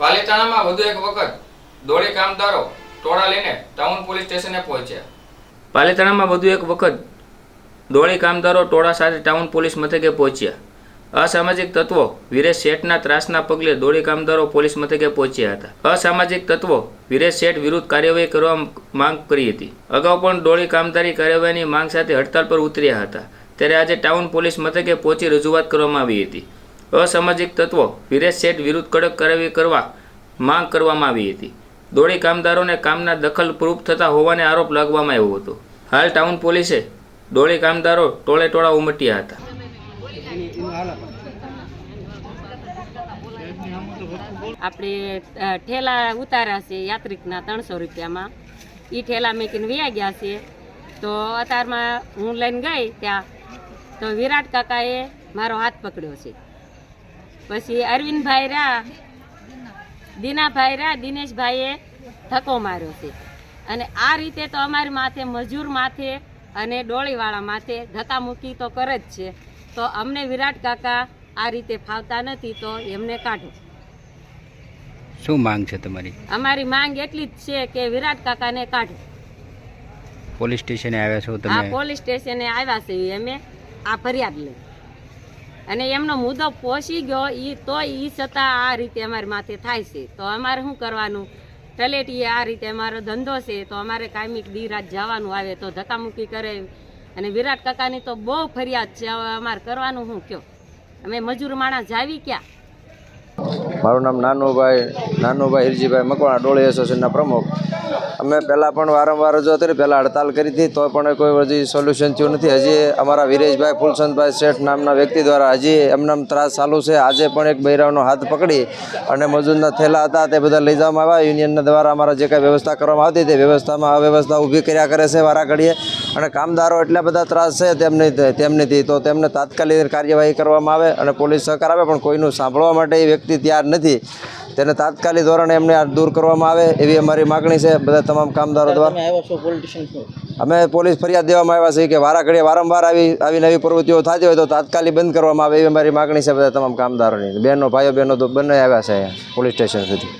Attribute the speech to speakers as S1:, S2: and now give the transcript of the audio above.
S1: પાલીતાણામાં વધુ એક વખત દોડી કામદારો ટોળા લઈને ટાઉન પોલીસ સ્ટેશને પહોંચ્યા. પાલીતાણામાં વધુ એક વખત દોડી કામદારો ટોળા સાથે ટાઉન પોલીસ મથકે પહોંચ્યા. અસામાજિક તત્વો વિરેશ શેઠના ત્રાસના પગલે દોડી કામદારો પોલીસ મથકે પહોંચ્યા હતા. અસામાજિક તત્વો વિરેશ શેઠ વિરુદ્ધ કાર્યવાહી કરવા માંગ કરી હતી. અગાઉ પણ દોડી કામદારી કાર્યવાહીની માંગ સાથે હડતાલ પર ઉતર્યા હતા. ત્યારે આજે ટાઉન પોલીસ મથકે પહોંચી રજૂઆત કરવામાં આવી હતી. અસામાજિક તત્વો વિરેશ શેઠ વિરુદ્ધ કડક કરાવી કરવા માંગ કરવામાં આવી હતી. દોડી કામદારોને કામના દખલ પ્રૂફ થતા હોવાને આરોપ લાગવામાં આવ્યો હતો. હાલ ટાઉન પોલીસે દોડી કામદારો ટોળે ટોળા ઉમટ્યા હતા.
S2: આપણે ઠેલા ઉતાર્યા છે યાત્રિકના ત્રણસો રૂપિયામાં. એ ઠેલા મેકીને વ્યા ગયા છે. તો અત્યારમાં હું લઈને ગઈ ત્યાં, તો વિરાટ કાકાએ મારો હાથ પકડ્યો છે. પછી અરવિંદભાઈ રહ્યા દીનાભાઈ રહ્યા દિનેશભાઈએ ધક્કો માર્યો છે. અને આ રીતે તો અમારી માથે મજૂર માથે અને ડોળીવાળા માથે ધક્કામુક્કી તો કરે જ છે. તો અમને વિરાટ કાકા આ રીતે ફાવતા નથી તો એમને કાઢો.
S3: શું માંગ છે તમારી?
S2: અમારી માંગ એટલી જ છે કે વિરાટ કાકાને કાઢો.
S3: પોલીસ સ્ટેશને આવ્યા છો તમે?
S2: પોલીસ સ્ટેશને આવ્યા છે અમે. આ ફરિયાદ લઈ. અને એમનો મુદ્દો પહોંચી ગયો એ તો એ છતાં આ રીતે અમારી માથે થાય છે. તો અમારે શું કરવાનું? તલેટીએ આ રીતે અમારો ધંધો છે, તો અમારે કાયમિક દી રાત જવાનું આવે તો ધક્કામુક્કી કરે. અને વિરાટ કાકાની તો બહુ ફરિયાદ છે, હવે અમારે કરવાનું શું કયો? અમે મજૂર માણસ જાવી ક્યાં?
S4: મારું નામ નાનુભાઈ નાનુભાઈ હિરજીભાઈ મકવાણા, ડોળી એસોસિએશનના પ્રમુખ. અમે પહેલાં પણ વારંવાર જો હતી પહેલાં હડતાલ કરી હતી તો પણ કોઈ હજી સોલ્યુશન થયું નથી. હજી અમારા વિરેશભાઈ ફૂલસંતભાઈ શેઠ નામના વ્યક્તિ દ્વારા હજી એમને ત્રાસ ચાલુ છે. આજે પણ એક બૈરાવનો હાથ પકડી અને મજૂરના થેલા હતા તે બધા લઈ જવામાં આવ્યા. યુનિયનના દ્વારા અમારા જે કાંઈ વ્યવસ્થા કરવામાં આવતી તે વ્યવસ્થામાં અવ્યવસ્થા ઊભી કર્યા કરે છે વારા ઘડીએ અને કામદારો એટલા બધા ત્રાસ છે, તેમની તેમનીથી તો તેમને તાત્કાલિક કાર્યવાહી કરવામાં આવે અને પોલીસ સહકાર આવે પણ કોઈનું સાંભળવા માટે એ વ્યક્તિ તૈયાર નથી. તેને તાત્કાલિક ધોરણે એમને આ દૂર કરવામાં આવે એવી અમારી માગણી છે બધા તમામ કામદારો દ્વારા. અમે પોલીસ ફરિયાદ દેવામાં આવ્યા છે કે વારા ઘડીએ વારંવાર આવી આવી નવી પ્રવૃત્તિઓ થતી હોય તો તાત્કાલિક બંધ કરવામાં આવે એવી અમારી માગણી છે બધા તમામ કામદારોની. બહેનો ભાઈઓ બહેનો તો બંને આવ્યા છે પોલીસ સ્ટેશન સુધી.